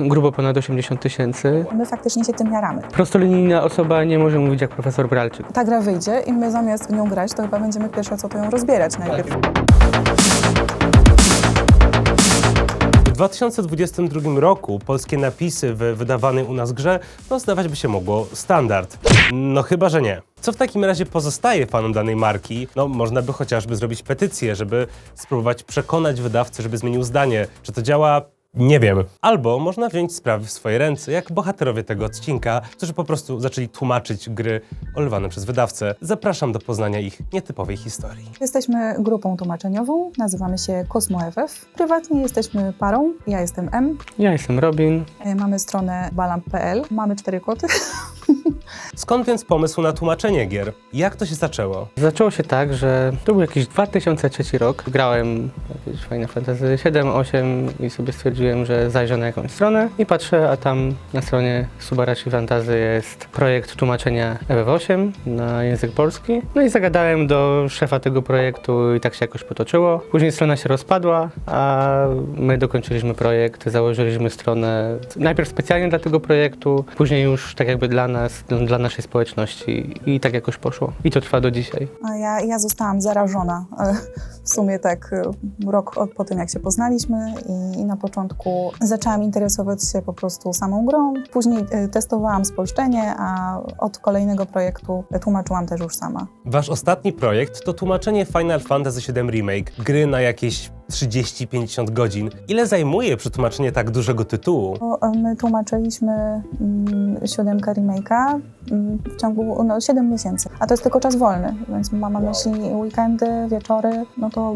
Grubo ponad 80 tysięcy. My faktycznie się tym jaramy. Prostolinijna osoba nie może mówić jak profesor Bralczyk. Ta gra wyjdzie i my zamiast w nią grać, to chyba będziemy pierwsze co to ją rozbierać najpierw. W 2022 roku polskie napisy w wydawanej u nas grze no zdawać by się mogło standard. No chyba, że nie. Co w takim razie pozostaje fanom danej marki? No można by chociażby zrobić petycję, żeby spróbować przekonać wydawcę, żeby zmienił zdanie. Czy to działa? Nie wiem. Albo można wziąć sprawy w swoje ręce, jak bohaterowie tego odcinka, którzy po prostu zaczęli tłumaczyć gry olewane przez wydawcę. Zapraszam do poznania ich nietypowej historii. Jesteśmy grupą tłumaczeniową, nazywamy się Kosmo FF. Prywatnie jesteśmy parą, ja jestem M, Ja jestem Robin. e, mamy stronę balamp.pl, mamy cztery koty. Skąd więc pomysł na tłumaczenie gier? Jak to się zaczęło? Zaczęło się tak, że to był jakiś 2003 rok. Grałem jakieś Final Fantasy 7, 8 i sobie stwierdziłem, że zajrzę na jakąś stronę i patrzę, a tam na stronie Subarashi Fantasy jest projekt tłumaczenia EW8 na język polski. No i zagadałem do szefa tego projektu i tak się jakoś potoczyło. Później strona się rozpadła, a my dokończyliśmy projekt, założyliśmy stronę najpierw specjalnie dla tego projektu, później już tak jakby dla nas, dla naszej społeczności i tak jakoś poszło. I to trwa do dzisiaj. A ja, ja zostałam zarażona e, w sumie tak e, rok od, po tym, jak się poznaliśmy i, i na początku zaczęłam interesować się po prostu samą grą. Później e, testowałam spolszczenie, a od kolejnego projektu tłumaczyłam też już sama. Wasz ostatni projekt to tłumaczenie Final Fantasy VII Remake, gry na jakieś 30-50 godzin. Ile zajmuje przetłumaczenie tak dużego tytułu? My tłumaczyliśmy mm, siódemkę remake'a mm, w ciągu no, 7 miesięcy, a to jest tylko czas wolny, więc mam na myśli weekendy, wieczory, no to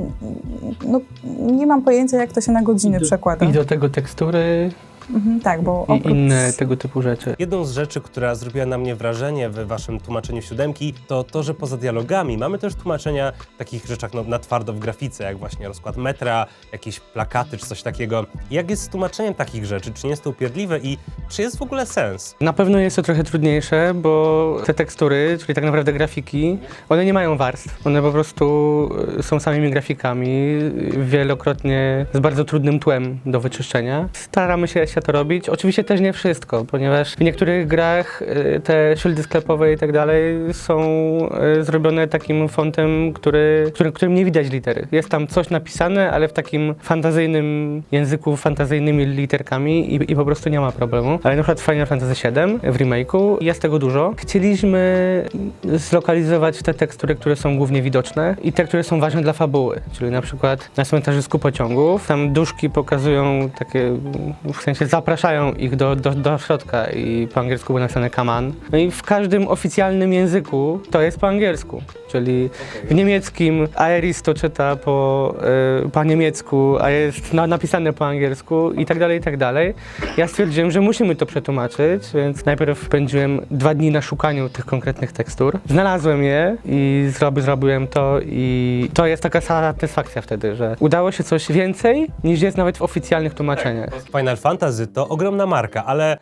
no, nie mam pojęcia, jak to się na godziny przekłada. I do tego tekstury Mhm, tak, bo i oprócz... inne tego typu rzeczy. Jedną z rzeczy, która zrobiła na mnie wrażenie w waszym tłumaczeniu siódemki, to to, że poza dialogami mamy też tłumaczenia w takich rzeczach no, na twardo w grafice, jak właśnie rozkład metra, jakieś plakaty czy coś takiego. Jak jest z tłumaczeniem takich rzeczy? Czy nie jest to upierdliwe i czy jest w ogóle sens? Na pewno jest to trochę trudniejsze, bo te tekstury, czyli tak naprawdę grafiki, one nie mają warstw. One po prostu y, są samymi grafikami, wielokrotnie z bardzo trudnym tłem do wyczyszczenia. Staramy się, się to robić. Oczywiście też nie wszystko, ponieważ w niektórych grach y, te szyldy sklepowe i tak dalej są y, zrobione takim fontem, który, który, którym nie widać litery. Jest tam coś napisane, ale w takim fantazyjnym języku, fantazyjnymi literkami i, i po prostu nie ma problemu. Ale na przykład Final Fantasy VII w remake'u jest tego dużo. Chcieliśmy zlokalizować te tekstury, które są głównie widoczne i te, które są ważne dla fabuły. Czyli na przykład na cmentarzysku pociągów, tam duszki pokazują takie, w sensie zapraszają ich do, do, do środka i po angielsku było napisane on. No i w każdym oficjalnym języku to jest po angielsku. Czyli w niemieckim Aeris to czyta po, y, po niemiecku, a jest na, napisane po angielsku i tak dalej, i tak dalej. Ja stwierdziłem, że musimy to przetłumaczyć, więc najpierw spędziłem dwa dni na szukaniu tych konkretnych tekstur. Znalazłem je i zrobi, zrobiłem to i to jest taka satysfakcja wtedy, że udało się coś więcej niż jest nawet w oficjalnych tłumaczeniach. Final Fantasy to ogromna marka, ale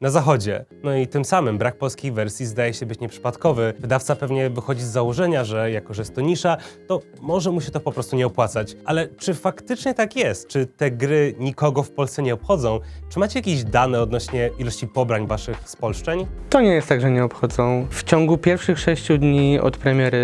na zachodzie. No i tym samym brak polskiej wersji zdaje się być nieprzypadkowy. Wydawca pewnie wychodzi z założenia, że jako że jest to nisza, to może mu się to po prostu nie opłacać. Ale czy faktycznie tak jest? Czy te gry nikogo w Polsce nie obchodzą? Czy macie jakieś dane odnośnie ilości pobrań waszych spolszczeń? To nie jest tak, że nie obchodzą. W ciągu pierwszych sześciu dni od premiery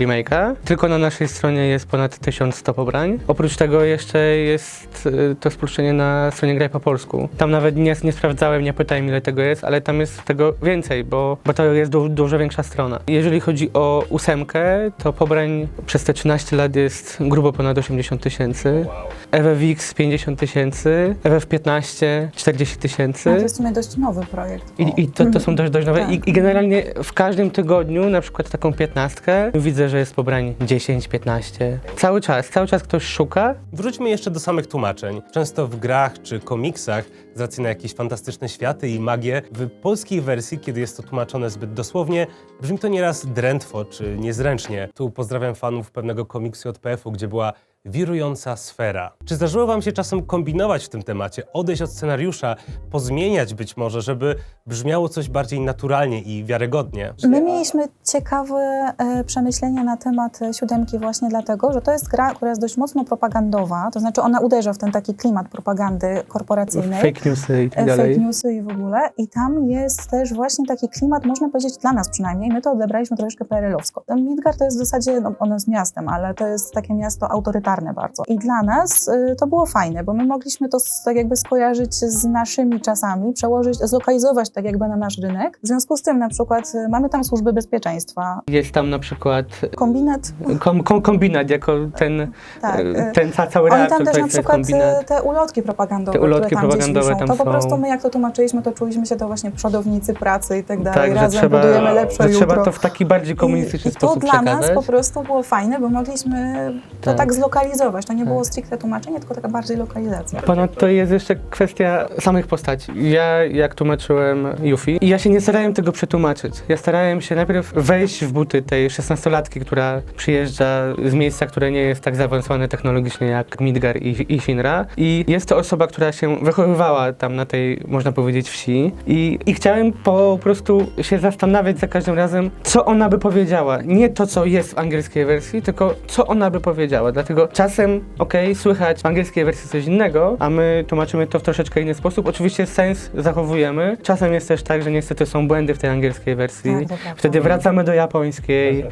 remake'a tylko na naszej stronie jest ponad 1100 pobrań. Oprócz tego jeszcze jest y, to spolszczenie na stronie Graj po polsku. Tam nawet nie, nie sprawdzałem, nie pytałem ile tego jest, ale tam jest tego więcej, bo, bo to jest du, dużo większa strona. Jeżeli chodzi o ósemkę, to pobrań przez te 13 lat jest grubo ponad 80 tysięcy. EWX 50 tysięcy, EWF15 40 tysięcy. No, to jest w sumie dość nowy projekt. bo- I, i to, to są dość, dość nowe. I, Tak. I generalnie w każdym tygodniu, na przykład taką piętnastkę, widzę, że jest pobrań 10, 15. Cały czas, cały czas ktoś szuka. Wróćmy jeszcze do samych tłumaczeń. Często w grach czy komiksach, z racji na jakieś fantastyczne światy i magię, w polskiej wersji, kiedy jest to tłumaczone zbyt dosłownie, brzmi to nieraz drętwo czy niezręcznie. Tu pozdrawiam fanów pewnego komiksu od PF-u, gdzie była wirująca sfera. Czy zdarzyło Wam się czasem kombinować w tym temacie, odejść od scenariusza, pozmieniać być może, żeby brzmiało coś bardziej naturalnie i wiarygodnie? My mieliśmy ciekawe e, przemyślenia na temat siódemki właśnie dlatego, że to jest gra, która jest dość mocno propagandowa, to znaczy ona uderza w ten taki klimat propagandy korporacyjnej. Fake newsy i tak e, dalej. fake newsy i w ogóle. I tam jest też właśnie taki klimat, można powiedzieć dla nas przynajmniej, my to odebraliśmy troszeczkę PRL-owsko. Midgard to jest w zasadzie, no ono jest miastem, ale to jest takie miasto autorytarne bardzo. I dla nas y, to było fajne, bo my mogliśmy to tak jakby skojarzyć z naszymi czasami, przełożyć, zlokalizować tak jakby na nasz rynek. W związku z tym na przykład y, mamy tam służby bezpieczeństwa, Jest tam na przykład kombinat, kom, kom, kombinat jako ten, tak. y, ten ca, cały Oni reaktor, tam też na przykład kombinat. te ulotki propagandowe, Te ulotki które tam propagandowe tam to po są. prostu my jak to tłumaczyliśmy, to czuliśmy się to właśnie przodownicy pracy i tak dalej. Tak, Razem trzeba, budujemy lepsze jutro. trzeba to w taki bardziej komunistyczny I, i to sposób dla nas przekazać. po prostu było fajne, bo mogliśmy to Tak. tak zlokalizować. To nie było Tak. stricte tłumaczenie, tylko taka bardziej lokalizacja. Ponadto jest jeszcze kwestia samych postaci. Ja, jak tłumaczyłem Yuffie, i ja się nie starałem tego przetłumaczyć. Ja starałem się najpierw wejść w buty tej 16-latki, która przyjeżdża z miejsca, które nie jest tak zaawansowane technologicznie jak Midgar i, i Shinra. I jest to osoba, która się wychowywała tam na tej, można powiedzieć, wsi. I, I chciałem po prostu się zastanawiać za każdym razem, co ona by powiedziała. Nie to, co jest w angielskiej wersji, tylko co ona by powiedziała. Dlatego czasem, okej, słychać w angielskiej wersji coś innego, a my tłumaczymy to w troszeczkę inny sposób. Oczywiście sens zachowujemy. Czasem jest też tak, że niestety są błędy w tej angielskiej wersji. Tak, to prawda. Wtedy wracamy do japońskiej.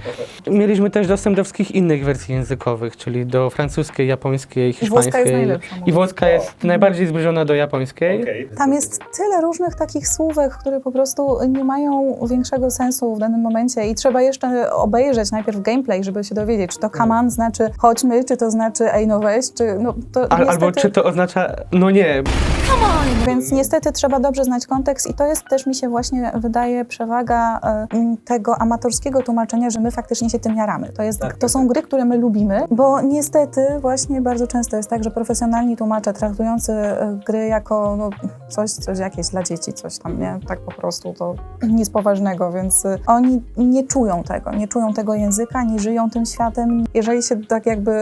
Mieliśmy też dostęp do wszystkich innych wersji językowych, czyli do francuskiej, japońskiej, I włoska jest hiszpańskiej. najlepsza, I mówię. włoska jest najbardziej zbliżona do japońskiej. Tam jest tyle różnych takich słówek, które po prostu nie mają większego sensu w danym momencie i trzeba jeszcze obejrzeć najpierw gameplay, żeby się dowiedzieć, czy to on znaczy chodźmy, czy to znaczy ej no weź, czy no to Al, niestety... Albo czy to oznacza, no nie, Więc niestety trzeba dobrze znać kontekst i to jest też mi się właśnie wydaje przewaga e, tego amatorskiego tłumaczenia, że my faktycznie się tym jaramy. To, jest, to są gry, które my lubimy, bo niestety właśnie bardzo często jest tak, że profesjonalni tłumacze traktujący e, gry jako no, coś, coś jakieś dla dzieci, coś tam, nie? Tak po prostu to nic poważnego, więc e, oni nie czują tego, nie czują tego języka, nie żyją tym światem. Jeżeli się tak jakby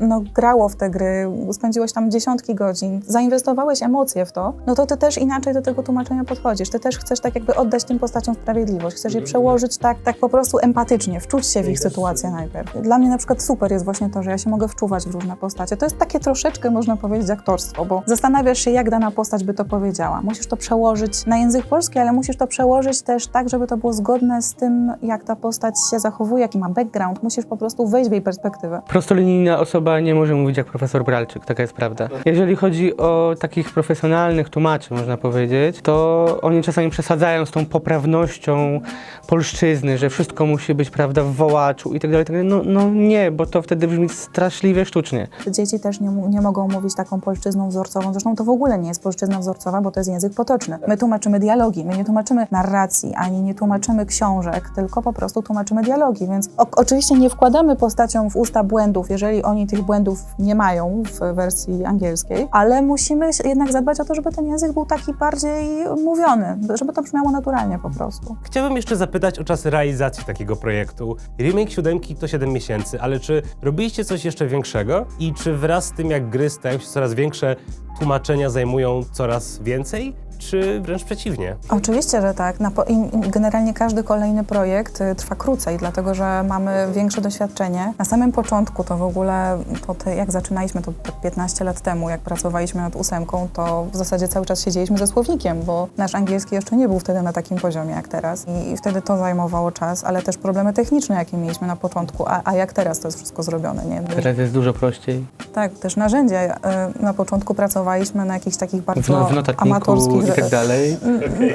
no, grało w te gry, spędziłeś tam dziesiątki godzin, zainwestowałeś emocje w to, no to ty też inaczej do tego tłumaczenia podchodzisz. Ty też chcesz tak jakby oddać tym postaciom sprawiedliwość, chcesz je przełożyć tak, tak po prostu empatycznie, wczuć się w ich sytuację najpierw. Dla mnie na przykład super jest właśnie to, że ja się mogę wczuwać w różne postacie. To jest takie troszeczkę, można powiedzieć, aktorstwo, bo zastanawiasz się, jak dana postać by to powiedziała. Musisz to przełożyć na język polski, ale musisz to przełożyć też tak, żeby to było zgodne z tym, jak ta postać się zachowuje, jaki ma background. Musisz po prostu wejść w jej perspektywę. prostolinijna osoba nie może mówić jak profesor Bralczyk, taka jest prawda. Jeżeli chodzi o takich profesjonalnych tłumaczy, można powiedzieć, to oni czasami przesadzają z tą poprawnością polszczyzny, że wszystko musi być, prawda, w wołaczu i tak dalej, tak dalej. No, no nie, bo to wtedy brzmi straszliwie sztucznie. Dzieci też nie, nie mogą mówić taką polszczyzną wzorcową. Zresztą to w ogóle nie jest polszczyzna wzorcowa, bo to jest język potoczny. My tłumaczymy dialogi, my nie tłumaczymy narracji, ani nie tłumaczymy książek, tylko po prostu tłumaczymy dialogi. Więc o, oczywiście nie wkładamy postaciom w usta błędów, jeżeli oni tych błędów nie mają w wersji angielskiej, ale musimy jednak zadbać o to, żeby ten język był taki bardziej mówiony, żeby to brzmiało naturalnie po prostu. Chciałbym jeszcze zapytać o czas realizacji takiego projektu. Remake siódemki to 7 miesięcy, ale czy robiliście coś jeszcze większego? I czy wraz z tym, jak gry stają się coraz większe, tłumaczenia zajmują coraz więcej? Czy wręcz przeciwnie? Oczywiście, że tak. Po, generalnie każdy kolejny projekt y, trwa krócej, dlatego że mamy większe doświadczenie. Na samym początku to w ogóle, to te, jak zaczynaliśmy to tak 15 lat temu, jak pracowaliśmy nad ósemką, to w zasadzie cały czas siedzieliśmy ze słownikiem, bo nasz angielski jeszcze nie był wtedy na takim poziomie jak teraz. I, i wtedy to zajmowało czas, ale też problemy techniczne, jakie mieliśmy na początku, a, a jak teraz to jest wszystko zrobione, nie? Teraz jest dużo prościej. Tak, też narzędzia. y, Na początku pracowaliśmy na jakichś takich bardzo amatorskich... i tak dalej.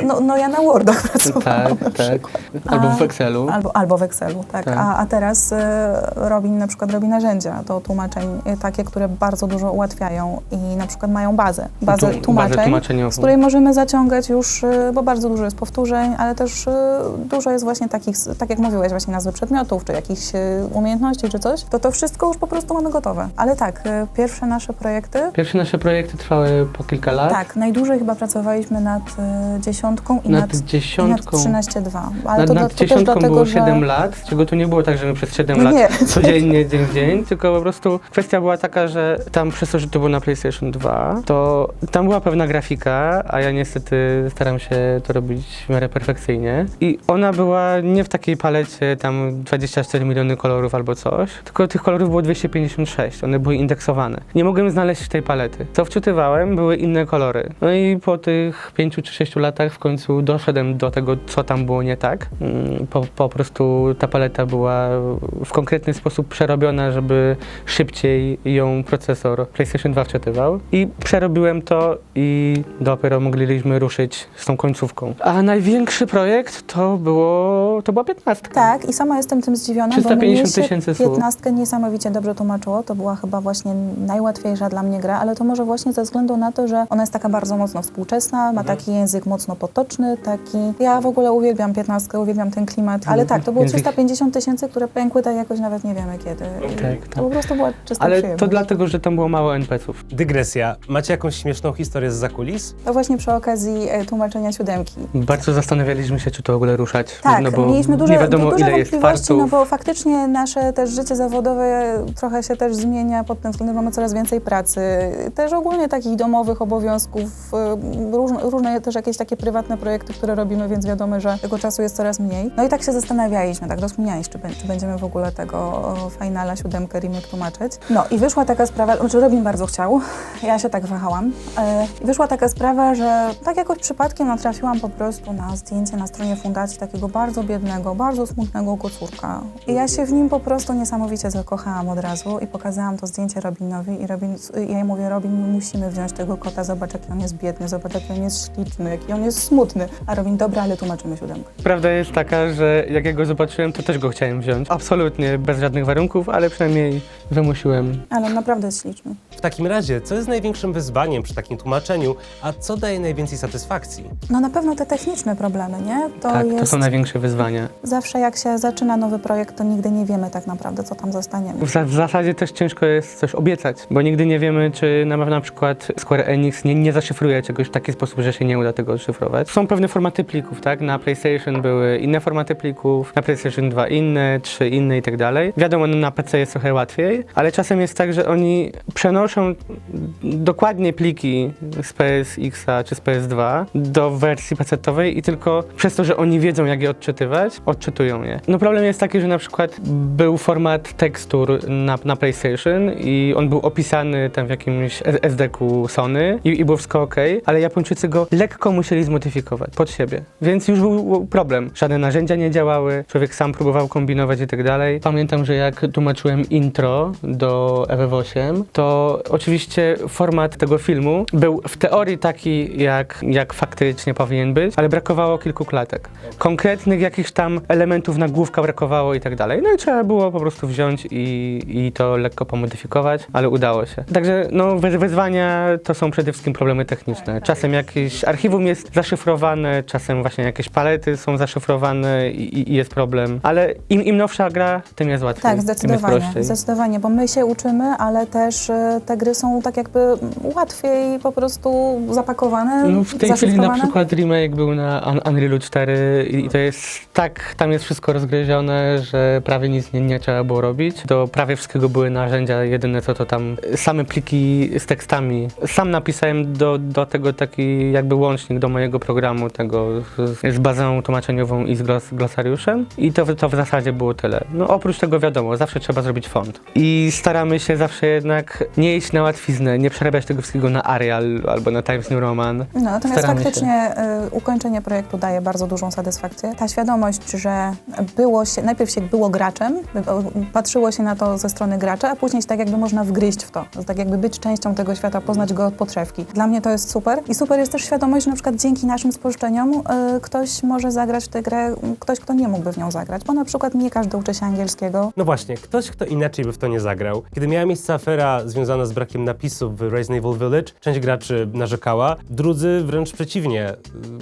No, no ja na Wordach pracowałam. Tak, tak. Albo w Excelu. Albo, albo w Excelu, tak. Tak. A, a teraz e, Robin na przykład robi narzędzia do tłumaczeń e, takie, które bardzo dużo ułatwiają i na przykład mają bazę, bazę Tu- tłumaczeń, bazę z której możemy zaciągać już, e, bo bardzo dużo jest powtórzeń, ale też e, dużo jest właśnie takich, tak jak mówiłeś, właśnie nazwy przedmiotów, czy jakichś e, umiejętności, czy coś, to to wszystko już po prostu mamy gotowe. Ale tak, e, pierwsze nasze projekty, Pierwsze nasze projekty trwały po kilka lat. tak, najdłużej chyba pracowaliśmy pracowaliśmy nad y, dziesiątką i Nad nad, dziesiątką. i nad 13.2. Ale Nad, to, nad do, to też dziesiątką dlatego, było że... 7 lat, z czego to nie było tak, że my przez 7 No lat nie. codziennie, dzień w dzień, tylko po prostu kwestia była taka, że tam przez to, że to było na PlayStation 2, to tam była pewna grafika, a ja niestety staram się to robić w miarę perfekcyjnie. I ona była nie w takiej palecie tam 24 miliony kolorów albo coś, tylko tych kolorów było 256, one były indeksowane. Nie mogłem znaleźć tej palety. Co wczytywałem, były inne kolory. No i po tych 5 czy 6 latach w końcu doszedłem do tego, co tam było nie tak. Mm, Po, po prostu ta paleta była w konkretny sposób przerobiona, żeby szybciej ją procesor PlayStation 2 wczytywał. I przerobiłem to i dopiero mogliśmy ruszyć z tą końcówką. A największy projekt to było, to była 15. Tak, i sama jestem tym zdziwiona, 350 bo mnie się tysięcy słów. 15 niesamowicie dobrze tłumaczyło. To była chyba właśnie najłatwiejsza dla mnie gra, ale to może właśnie ze względu na to, że ona jest taka bardzo mocno współczesna, ma Mhm. taki język mocno potoczny, taki... Ja w ogóle uwielbiam 15, uwielbiam ten klimat, ale tak, to było Język- 350 tysięcy, które pękły tak jakoś nawet nie wiemy kiedy. I Tak, To tak. po prostu była czysta Ale przyjemność. to dlatego, że tam było mało NPC-ów. Dygresja. Macie jakąś śmieszną historię z zakulis? To właśnie przy okazji e, tłumaczenia siódemki. Bardzo zastanawialiśmy się, czy to w ogóle ruszać. Tak, no bo mieliśmy duże, nie wiadomo, duże ile jest wątpliwości, no bo faktycznie nasze też życie zawodowe trochę się też zmienia pod tym względem, mamy coraz więcej pracy, też ogólnie takich domowych obowiązków, y, różne też jakieś takie prywatne projekty, które robimy, więc wiadomo, że tego czasu jest coraz mniej. No i tak się zastanawialiśmy, tak rozkminialiśmy, czy, czy będziemy w ogóle tego Finala, siódemkę, remake tłumaczyć. No i wyszła taka sprawa, znaczy Robin bardzo chciał, ja się tak wahałam. E, wyszła taka sprawa, że tak jakoś przypadkiem natrafiłam po prostu na zdjęcie na stronie fundacji takiego bardzo biednego, bardzo smutnego kocurka. I ja się w nim po prostu niesamowicie zakochałam od razu i pokazałam to zdjęcie Robinowi i Robin, ja jej mówię, Robin, my musimy wziąć tego kota, zobacz jaki on jest biedny, zobacz jaki on jest śliczny, jaki on jest smutny. A Robin, dobra, ale tłumaczymy siódemkę. Prawda jest taka, że jak ja go zobaczyłem, to też go chciałem wziąć. Absolutnie, bez żadnych warunków, ale przynajmniej wymusiłem. Ale on naprawdę jest śliczny. W takim razie, co jest największym wyzwaniem przy takim tłumaczeniu, a co daje najwięcej satysfakcji? No na pewno te techniczne problemy, nie? To tak, jest... to są największe wyzwania. Zawsze jak się zaczyna nowy projekt, to nigdy nie wiemy tak naprawdę, co tam zostaniemy. W, za, w zasadzie też ciężko jest coś obiecać, bo nigdy nie wiemy, czy na, na przykład Square Enix nie, nie zaszyfruje czegoś w taki sposób, że się nie uda tego odszyfrować. Są pewne formaty plików, tak? Na PlayStation były inne formaty plików, na PlayStation 2 inne, 3 inne i tak dalej. Wiadomo, no, na PC jest trochę łatwiej, ale czasem jest tak, że oni przenoszą dokładnie pliki z PSX-a czy z PS2 do wersji PC-owej i tylko przez to, że oni wiedzą, jak je odczytywać, odczytują je. No problem jest taki, że na przykład był format tekstur na, na PlayStation i on był opisany tam w jakimś SD-ku Sony i, i było wszystko ok, ale Japończycy go lekko musieli zmodyfikować pod siebie. Więc już był problem. Żadne narzędzia nie działały, człowiek sam próbował kombinować i tak dalej. Pamiętam, że jak tłumaczyłem intro do FF8, to oczywiście format tego filmu był w teorii taki, jak, jak faktycznie powinien być, ale brakowało kilku klatek. Konkretnych jakichś tam elementów nagłówka brakowało i tak dalej. No i trzeba było po prostu wziąć i, i to lekko pomodyfikować, ale udało się. Także no, wyzwania to są przede wszystkim problemy techniczne. Czasem jakieś archiwum jest zaszyfrowane, czasem właśnie jakieś palety są zaszyfrowane i, i jest problem. Ale im, im nowsza gra, tym jest łatwiej. Tak, zdecydowanie, zdecydowanie, bo my się uczymy, ale też e, te gry są tak jakby łatwiej po prostu zapakowane, No w tej chwili na zaszyfrowane. przykład remake był na Un- Unrealu 4 i to jest tak, tam jest wszystko rozgryzione, że prawie nic nie, nie trzeba było robić. Do prawie wszystkiego były narzędzia, jedyne co to tam same pliki z tekstami. Sam napisałem do, do tego taki jakby łącznik do mojego programu tego z, z bazą tłumaczeniową i z glos, glosariuszem i to, w- to w zasadzie było tyle. No oprócz tego wiadomo, zawsze trzeba zrobić font. I staramy się zawsze jednak nie iść na łatwiznę, nie przerabiać tego wszystkiego na Arial albo na Times New Roman. No, natomiast Staramy faktycznie y, ukończenie projektu daje bardzo dużą satysfakcję. Ta świadomość, że było się, najpierw się było graczem, y, patrzyło się na to ze strony gracza, a później tak jakby można wgryźć w to, tak jakby być częścią tego świata, poznać go od podszewki. Dla mnie to jest super. I super jest też świadomość, że na przykład dzięki naszym spolszczeniom y, ktoś może zagrać w tę grę, ktoś, kto nie mógłby w nią zagrać, bo na przykład nie każdy uczy się angielskiego. No właśnie, ktoś, kto inaczej by w to nie zagrał. Kiedy miała miejsce afera związana z brakiem napisów w Resident Evil Village, część graczy narzekała, drudzy wręcz przeciwnie.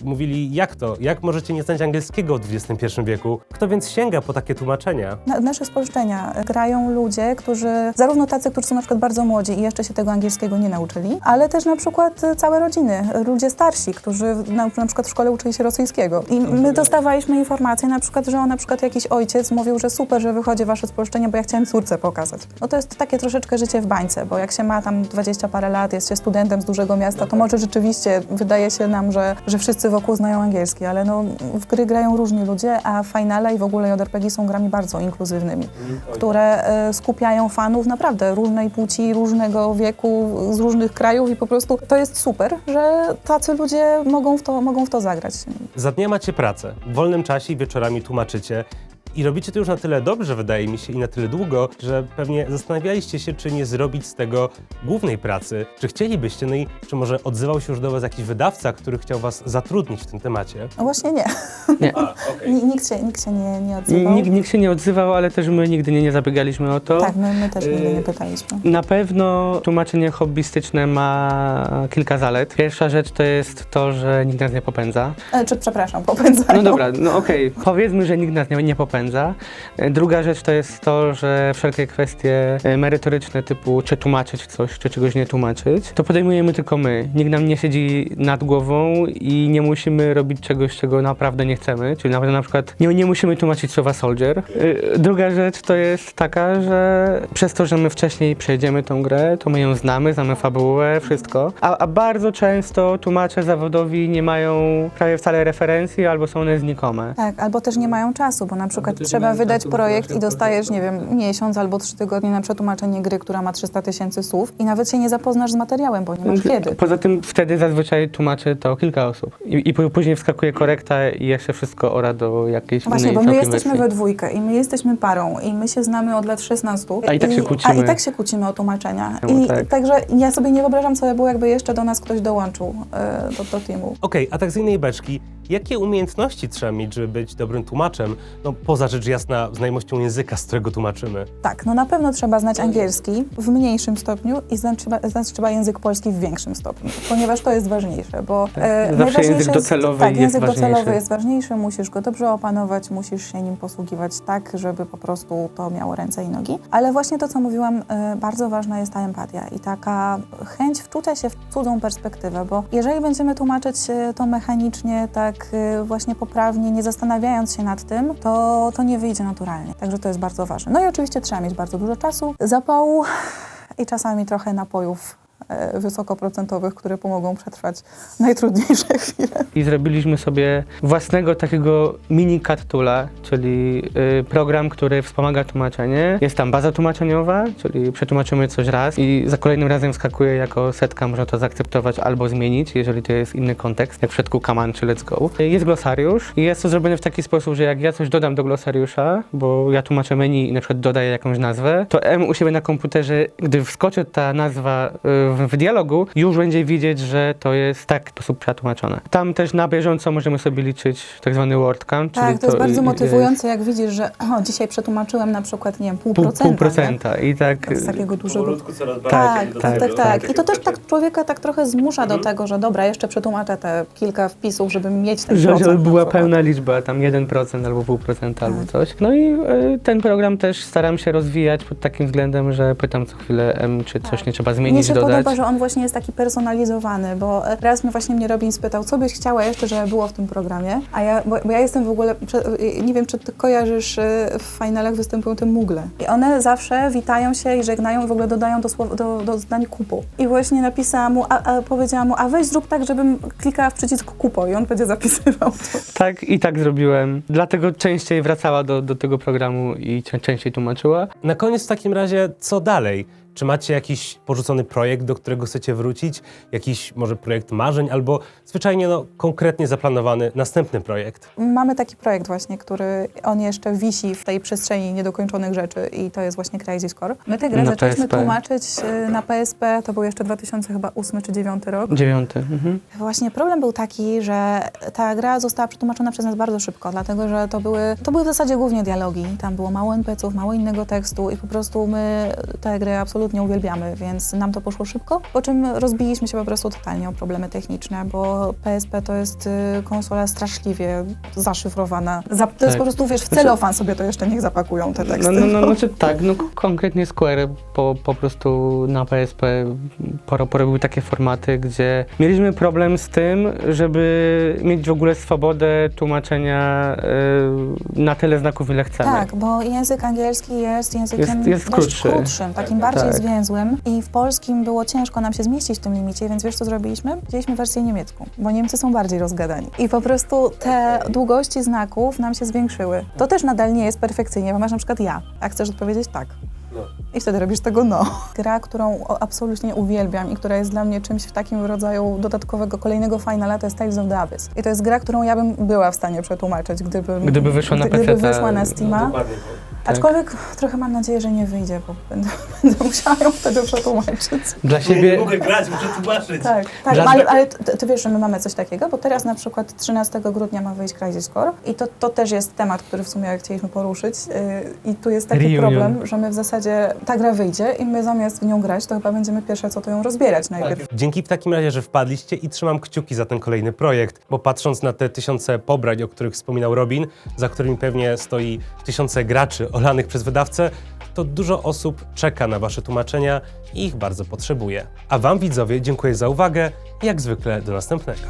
y, Mówili, jak to? Jak możecie nie znać angielskiego w XXI wieku? Kto więc sięga po takie tłumaczenia? Na, nasze spolszczenia grają ludzie, którzy, zarówno tacy, którzy są na przykład bardzo młodzi i jeszcze się tego angielskiego nie nauczyli, ale też na przykład e, całe rodziny. Ludzie starsi, którzy na, na przykład w szkole uczyli się rosyjskiego. I my dostawaliśmy informacje na przykład, że on na przykład jakiś ojciec mówił, że super, że wychodzi wasze spolszczenie, bo ja chciałem córce pokazać. No to jest takie troszeczkę życie w bańce, bo jak się ma tam 20 parę lat, jest się studentem z dużego miasta, to może rzeczywiście wydaje się nam, że, że wszyscy wokół znają angielski, ale no w gry grają różni ludzie, a finale i w ogóle JRPG są grami bardzo inkluzywnymi, które e, skupiają fanów naprawdę różnej płci, różnego wieku, z różnych krajów i po prostu to jest super, że tacy ludzie mogą w to, mogą w to zagrać. Za dnia macie pracę, w wolnym czasie i wieczorami tłumaczycie. I robicie to już na tyle dobrze, wydaje mi się, i na tyle długo, że pewnie zastanawialiście się, czy nie zrobić z tego głównej pracy. Czy chcielibyście, no i czy może odzywał się już do Was jakiś wydawca, który chciał Was zatrudnić w tym temacie? No właśnie nie. Nie. Ni- Nikt się, nikt się nie, nie odzywał. Nikt, nikt się nie odzywał, ale też my nigdy nie, nie zabiegaliśmy o to. Tak, my, my też nigdy Y, nie pytaliśmy. Na pewno tłumaczenie hobbystyczne ma kilka zalet. Pierwsza rzecz to jest to, że nikt nas nie popędza. E, czy, przepraszam, popędzają. No dobra, no okej, powiedzmy, że nikt nas nie, nie popędza. E, Druga rzecz to jest to, że wszelkie kwestie e, merytoryczne typu czy tłumaczyć coś, czy czegoś nie tłumaczyć, to podejmujemy tylko my. Nikt nam nie siedzi nad głową i nie musimy robić czegoś, czego naprawdę nie chcemy, czyli nawet na przykład nie, nie musimy tłumaczyć słowa soldier. E, Druga rzecz to jest taka, że przez to, że my wcześniej przejdziemy tą grę, to my ją znamy, znamy fabułę, wszystko, a, a bardzo często tłumacze zawodowi nie mają prawie wcale referencji albo są one znikome. Tak, albo też nie mają czasu, bo na przykład trzeba wydać projekt i dostajesz, nie wiem, miesiąc albo trzy tygodnie na przetłumaczenie gry, która ma 300 tysięcy słów i nawet się nie zapoznasz z materiałem, bo nie masz kiedy. Poza tym wtedy zazwyczaj tłumaczy to kilka osób. I, i pó- później wskakuje korekta i jeszcze wszystko ora do jakiejś Właśnie, innej bo my jesteśmy wersji. we dwójkę i my jesteśmy parą i my się znamy od lat 16. A i tak się kłócimy. A i tak się kłócimy o tłumaczenia. No I tak. także ja sobie nie wyobrażam, co by było, jakby jeszcze do nas ktoś dołączył e, do, do teamu. Okej, a tak z innej beczki, jakie umiejętności trzeba mieć, żeby być dobrym tłumaczem? No poza rzecz jasna znajomością języka, z którego tłumaczymy. Tak, no na pewno trzeba znać angielski w mniejszym stopniu i znać trzeba, znać trzeba język polski w większym stopniu, ponieważ to jest ważniejsze, bo Tak. e, Zawsze najważniejsze język jest, docelowy tak, jest język ważniejszy. docelowy jest ważniejszy, musisz go dobrze opanować, musisz się nim posługiwać tak, żeby po prostu to miało ręce i nogi. Ale właśnie to, co mówiłam, e, bardzo ważna jest ta empatia i taka chęć wczucia się w cudzą perspektywę, bo jeżeli będziemy tłumaczyć to mechanicznie, tak e, właśnie poprawnie, nie zastanawiając się nad tym, to, to nie wyjdzie naturalnie. Także to jest bardzo ważne. No i oczywiście trzeba mieć bardzo dużo czasu, zapału i czasami trochę napojów wysokoprocentowych, które pomogą przetrwać najtrudniejsze chwile. I zrobiliśmy sobie własnego takiego mini Cattula, czyli y, program, który wspomaga tłumaczenie. Jest tam baza tłumaczeniowa, czyli przetłumaczymy coś raz i za kolejnym razem skakuje jako setka, można to zaakceptować albo zmienić, jeżeli to jest inny kontekst, jak w przypadku Command czy Let's Go. Jest glosariusz i jest to zrobione w taki sposób, że jak ja coś dodam do glosariusza, bo ja tłumaczę menu i na przykład dodaję jakąś nazwę, to M u siebie na komputerze, gdy wskoczy ta nazwa w, w dialogu, już będzie widzieć, że to jest w taki sposób przetłumaczone. Tam też na bieżąco możemy sobie liczyć tak zwany word count, czyli Tak, to jest bardzo motywujące, jak widzisz, że o, dzisiaj przetłumaczyłem na przykład, nie wiem, pół Pół, procenta. pół nie? procenta i tak... Z takiego dużego... coraz Tak, tak, tak, tak, tak. I to też tak człowieka tak trochę zmusza do tego, że dobra, jeszcze przetłumaczę te kilka wpisów, żeby mieć ten Że, procent. żeby była pełna liczba, tam 1% albo pół procenta albo Tak. coś. No i y, ten program też staram się rozwijać pod takim względem, że pytam co chwilę czy coś Tak. nie trzeba zmienić, dodać. Podoba, że on właśnie jest taki personalizowany, bo e, raz mnie właśnie mnie Robin spytał, co byś chciała jeszcze, żeby było w tym programie, a ja, bo, bo ja jestem w ogóle, nie wiem, czy ty kojarzysz, e, w finalach występują te mugle. I one zawsze witają się i żegnają i w ogóle dodają do, słow, do, do zdań kupo. I właśnie napisałam mu, a, a powiedziałam mu, a weź zrób tak, żebym klikała w przycisk kupo i on będzie zapisywał to. Tak i tak zrobiłem. Dlatego częściej wracała do, do tego programu i czę- częściej tłumaczyła. Na koniec w takim razie, co dalej? Czy macie jakiś porzucony projekt, do którego chcecie wrócić? Jakiś może projekt marzeń, albo zwyczajnie no, konkretnie zaplanowany następny projekt? Mamy taki projekt właśnie, który on jeszcze wisi w tej przestrzeni niedokończonych rzeczy i to jest właśnie Crazy Score. My tę grę Na zaczęliśmy PSP. tłumaczyć y, na PSP, to był jeszcze 2008 czy 2009 rok. Dziewiąty. Mhm. Właśnie problem był taki, że ta gra została przetłumaczona przez nas bardzo szybko, dlatego że to były, to były w zasadzie głównie dialogi. Tam było mało NPC-ów, mało innego tekstu i po prostu my tę grę absolutnie absolutnie uwielbiamy, więc nam to poszło szybko, po czym rozbiliśmy się po prostu totalnie o problemy techniczne, bo PSP to jest y, konsola straszliwie zaszyfrowana. Za, to jest Tak. po prostu, wiesz, w celofan sobie to jeszcze niech zapakują te No, teksty. no, no, znaczy tak, no konkretnie Square po, po prostu na PSP poro, porobił takie formaty, gdzie mieliśmy problem z tym, żeby mieć w ogóle swobodę tłumaczenia y, na tyle znaków, ile chcemy. Tak, bo język angielski jest językiem Jest- jest krótszy. krótszym, takim bardziej Tak. Zwięzłym i w polskim było ciężko nam się zmieścić w tym limicie, więc wiesz co zrobiliśmy? Wzięliśmy wersję niemiecką, bo Niemcy są bardziej rozgadani. I po prostu te długości znaków nam się zwiększyły. To też nadal nie jest perfekcyjnie, bo masz na przykład ja, a chcesz odpowiedzieć tak. I wtedy robisz tego no. Gra, którą absolutnie uwielbiam i która jest dla mnie czymś w takim rodzaju dodatkowego kolejnego finala, to jest Tales of the Abyss. I to jest gra, którą ja bym była w stanie przetłumaczyć, gdybym, Gdyby wyszła na gdyby PC-ta. wyszła na Steama. Tak. Aczkolwiek trochę mam nadzieję, że nie wyjdzie, bo będę, będę musiała ją wtedy przetłumaczyć. Dla siebie, grać, muszę tłumaczyć. Tak, tak Dla- ale, ale ty, ty wiesz, że my mamy coś takiego, bo teraz na przykład 13 grudnia ma wyjść Crisis Core i to, to też jest temat, który w sumie chcieliśmy poruszyć yy, i tu jest taki Reunion. problem, że my w zasadzie ta gra wyjdzie i my zamiast w nią grać, to chyba będziemy pierwsze co to ją rozbierać najpierw. Dzięki w takim razie, że wpadliście i trzymam kciuki za ten kolejny projekt, bo patrząc na te tysiące pobrań, o których wspominał Robin, za którymi pewnie stoi tysiące graczy olanych przez wydawcę, to dużo osób czeka na wasze tłumaczenia i ich bardzo potrzebuje. A wam widzowie dziękuję za uwagę jak zwykle do następnego.